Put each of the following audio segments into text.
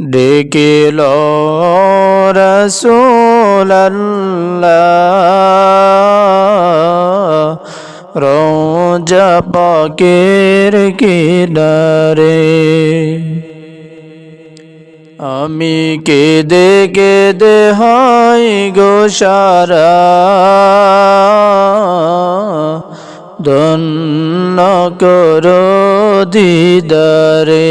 ডেকেল রসুল্লাহ রোজা পাকের কিনারে। আমি কেদে কেদে হাই গো সারা। ধন্য করো দিদারে।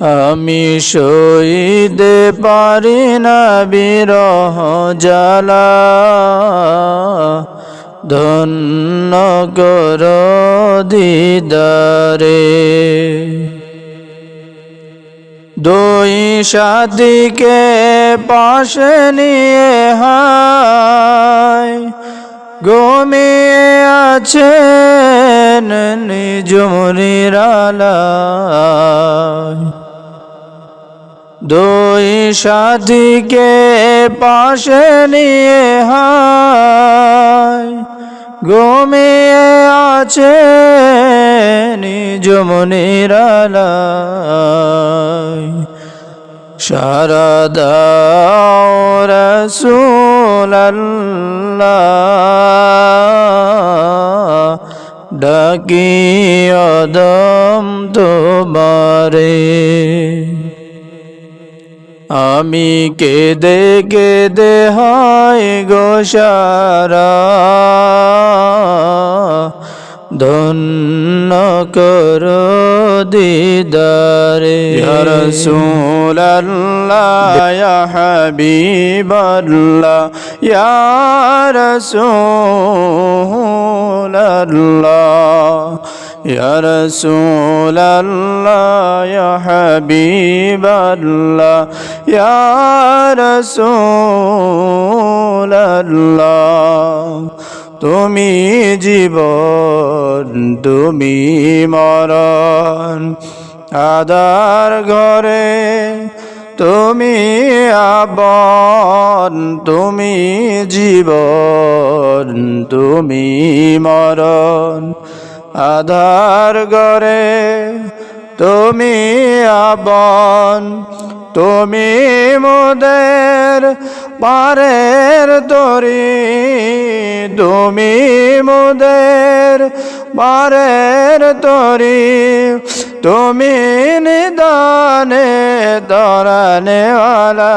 আমি সইতে পারি না বিরহ জ্বালা। ধন্য কর দিদারে। দুই সাথীকে পাশে নিয়ে হায়, ঘুমিয়ে আছেন নিজ মরিরালায় দুই সাথীকে পাশে নিয়ে হায়, ঘুমিয়ে আছে নিজ মনিরালায় সারা দাও রসুল্লাহ ডাকি অদম তোমারে। আমি কেদে কেদে হয় গোসারা ধন্য কর দিদারে। রসুল্লাহ হাবিবাল্লাহ ইয়া রসুল্লাহ يا رسول الله يا حبيب الله يا رسول الله তুমি জীবন তুমি মরণ আদার ঘরে তুমি আবন তুমি জীবন তুমি মরণ আধার গরে তুমি আবন তুমি মোদের পারের তরি, তুমি মোদের পারের তরি, তুমি নিদানে দরানেওয়ালা।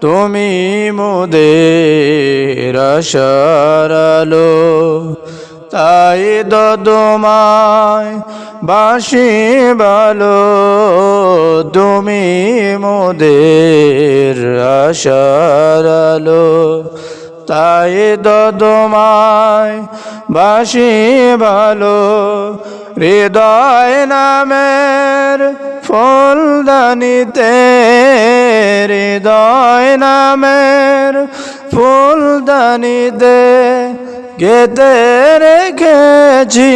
তুমি মোদের আশারালো তাই দদমায় বাসি ভালো তুমি মোদের আশারালো তাই দদমায় বাসি ভালো হৃদয় নামের ফুলদানিতে হৃদয় নামের ফুলদানিতে গেতে রেখেছি।